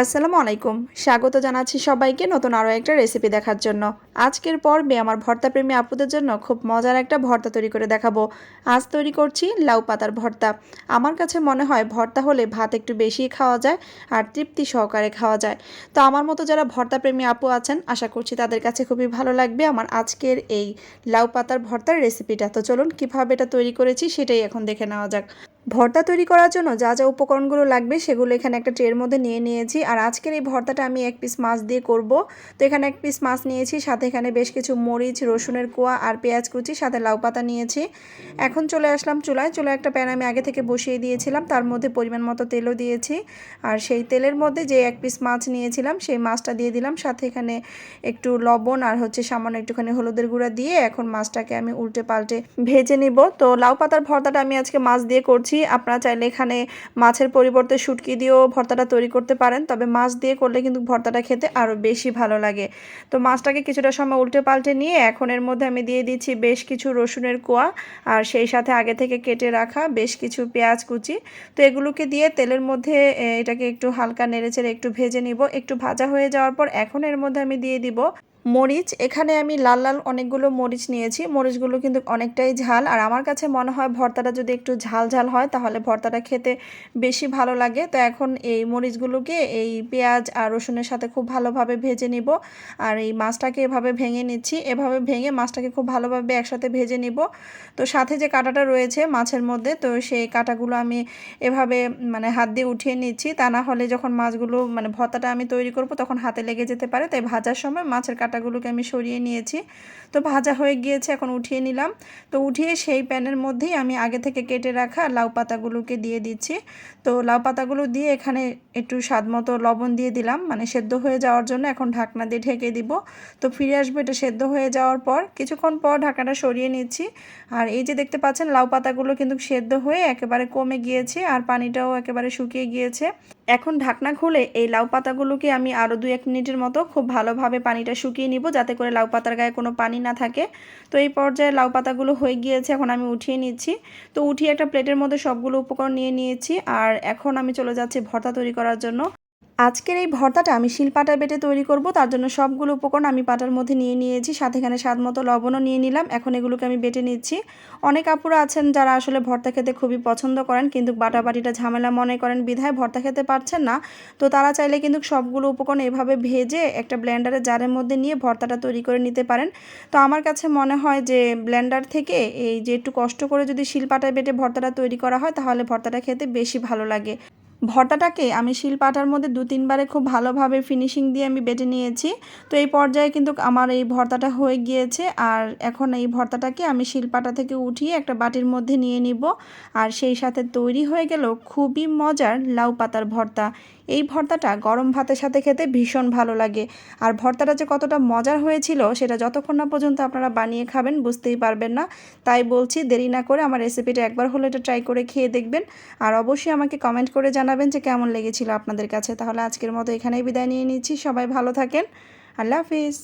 আসসালামু আলাইকুম। স্বাগত জানাচ্ছি সবাইকে নতুন আরও একটা রেসিপি দেখার জন্য। আজকের পর্বে আমার ভর্তা প্রেমী আপুদের জন্য খুব মজার একটা ভর্তা তৈরি করে দেখাবো। আজ তৈরি করছি লাউ পাতার ভর্তা। আমার কাছে মনে হয় ভর্তা হলে ভাত একটু বেশি খাওয়া যায় আর তৃপ্তি সহকারে খাওয়া যায়। তো আমার মতো যারা ভর্তা প্রেমী আপু আছেন, আশা করছি তাদের কাছে খুবই ভালো লাগবে আমার আজকের এই লাউ পাতার ভর্তার রেসিপিটা তো চলুন কীভাবে এটা তৈরি করেছি সেটাই এখন দেখে নেওয়া যাক। ভর্তা তৈরি করার জন্য যা যা উপকরণগুলো লাগবে সেগুলো এখানে একটা ট্রের মধ্যে নিয়ে নিয়েছি। আর আজকের এই ভর্তাটা আমি এক পিস মাছ দিয়ে করব। তো এখানে এক পিস মাছ নিয়েছি, সাথে এখানে বেশ কিছু মরিচ, রসুনের কোয়া আর পেঁয়াজ কুচি, সাথে লাউ পাতা নিয়েছি। এখন চলে আসলাম চুলায়। চুলায় একটা প্যান আমি আগে থেকে বসিয়ে দিয়েছিলাম। তার মধ্যে পরিমাণ মতো তেলও দিয়েছি। আর সেই তেলের মধ্যে যে এক পিস মাছ নিয়েছিলাম, সেই মাছটা দিয়ে দিলাম। সাথে এখানে একটু লবণ আর হচ্ছে সামান্য একটুখানি হলুদের গুঁড়া দিয়ে এখন মাছটাকে আমি উল্টে পাল্টে ভেজে নিব। তো লাউ পাতার ভর্তাটা আমি আজকে মাছ দিয়ে করছি। আপনারা চাইলে এখানে মাছের পরিবর্তে শুটকি দিয়েও ভর্তাটা তৈরি করতে পারেন, তবে মাছ দিয়ে করলে কিন্তু ভর্তাটা খেতে আরও বেশি ভালো লাগে। তো মাছটাকে কিছুটা সময় উল্টে পাল্টে নিয়ে এখন এর মধ্যে আমি দিয়ে দিচ্ছি বেশ কিছু রসুনের কোয়া, আর সেই সাথে আগে থেকে কেটে রাখা বেশ কিছু পেঁয়াজ কুচি। তো এগুলোকে দিয়ে তেলের মধ্যে এটাকে একটু হালকা নেড়েচেড়ে একটু ভেজে নিব। একটু ভাজা হয়ে যাওয়ার পর এখন এর মধ্যে আমি দিয়ে দিব মরিচ, এখানে আমি লাল লাল অনেকগুলো মরিচ নিয়েছি। মরিচগুলো কিন্তু অনেকটাই ঝাল। আর আমার কাছে মনে হয় ভর্তাটা যদি একটু ঝাল ঝাল হয়, তাহলে ভর্তাটা খেতে বেশি ভালো লাগে। তো এখন এই মরিচগুলোকে এই পেঁয়াজ আর রসুনের সাথে খুব ভালোভাবে ভেজে নিব। আর এই মাছটাকে এভাবে ভেঙে নিচ্ছি। এভাবে ভেঙে মাছটাকে খুব ভালোভাবে একসাথে ভেজে নিব। তো সাথে যে কাঁটাটা রয়েছে মাছের মধ্যে, তো সেই কাঁটাগুলো আমি এভাবে মানে হাত দিয়ে উঠিয়ে নিচ্ছি। তা না হলে যখন মাছগুলো মানে ভর্তাটা আমি তৈরি করব, তখন হাতে লেগে যেতে পারে। তাই ভাজার সময় মাছের কাঁটাগুলোকে আমি সরিয়ে নিয়েছি। তো ভাজা হয়ে গিয়েছে, এখন উঠিয়ে নিলাম। তো উঠিয়ে সেই প্যানের মধ্যেই আমি আগে থেকে কেটে রাখা লাউ পাতাগুলোকে দিয়ে দিচ্ছি। তো লাউ পাতাগুলো দিয়ে এখানে একটু স্বাদ মতো লবণ দিয়ে দিলাম। মানে সেদ্ধ হয়ে যাওয়ার জন্য এখন ঢাকনা দিয়ে ঢেকে দিব। তো ফিরে আসব এটা সেদ্ধ হয়ে যাওয়ার পর। কিছুক্ষণ পর ঢাকনাটা সরিয়ে নিচ্ছি। আর এই যে দেখতে পাচ্ছেন, লাউ পাতাগুলো কিন্তু সেদ্ধ হয়ে একেবারে কমে গিয়েছে আর পানিটাও একেবারে শুকিয়ে গিয়েছে। এখন ঢাকনা খুলে এই লাউ পাতাগুলোকে আমি আরও দু এক মিনিটের মতো খুব ভালোভাবে পানিটা শুকিয়ে নিব যাতে করে লাউ পাতার গায়ে কোনো পানি না থাকে। তো এই পর্যায়ে লাউ পাতাগুলো হয়ে গিয়েছে, এখন আমি উঠিয়ে নিচ্ছি। তো উঠিয়ে একটা প্লেটের মধ্যে সবগুলো উপকরণ নিয়ে নিয়েছি, আর এখন আমি চলে যাচ্ছি ভর্তা তৈরি করার জন্য। আজকের এই ভর্তাটা আমি শিলপাটা বেটে তৈরি করব, তার জন্য সবগুলো উপকরণ আমি পাটার মধ্যে নিয়ে নিয়েছি, সাথে এখানে স্বাদ মতো লবণও নিয়ে নিলাম, এখন এগুলোকে আমি বেটে নিচ্ছি। অনেক আপুরা আছেন যারা আসলে ভর্তা খেতে খুবই পছন্দ করেন, কিন্তু বাটাবাটিটা ঝামেলা মনে করেন, বিধায় ভর্তা খেতে পারছেন না। তো তারা চাইলে কিন্তু সবগুলো উপকরণ এভাবে ভেজে একটা ব্লেন্ডারে জারের মধ্যে নিয়ে ভর্তাটা তৈরি করে নিতে পারেন। তো আমার কাছে মনে হয় যে ব্লেন্ডার থেকে এই যে একটু কষ্ট করে যদি শিলপাটায় বেটে ভর্তাটা তৈরি করা হয়, তাহলে ভর্তাটা খেতে বেশি ভালো লাগে। ভর্তাটাকে আমি শিলপাটার মধ্যে দু তিনবারে খুব ভালোভাবে ফিনিশিং দিয়ে আমি বেটে নিয়েছি। তো এই পর্যায়ে কিন্তু আমার এই ভর্তাটা হয়ে গিয়েছে আর এখন এই ভর্তাটাকে আমি শিলপাটা থেকে উঠিয়ে একটা বাটির মধ্যে নিয়ে নিব আর সেই সাথে তৈরি হয়ে গেল খুবই মজার লাউ পাতার ভর্তা। এই ভর্তাটা গরম ভাতের সাথে খেতে ভীষণ ভালো লাগে আর ভর্তাটা যে কতটা মজার হয়েছিল সেটা যতক্ষণ না পর্যন্ত আপনারা বানিয়ে খাবেন বুঝতেই পারবেন না। তাই বলছি দেরি না করে আমার রেসিপিটা একবার হলে এটা ট্রাই করে খেয়ে দেখবেন। আর অবশ্যই আমাকে কমেন্ট করে জানাবেন যে কেমন লেগেছিল আপনাদের কাছে? তাহলে আজকের মতো এখানেই বিদায় নিয়ে নিচ্ছি। সবাই ভালো থাকেন। আল্লাহ হাফিজ।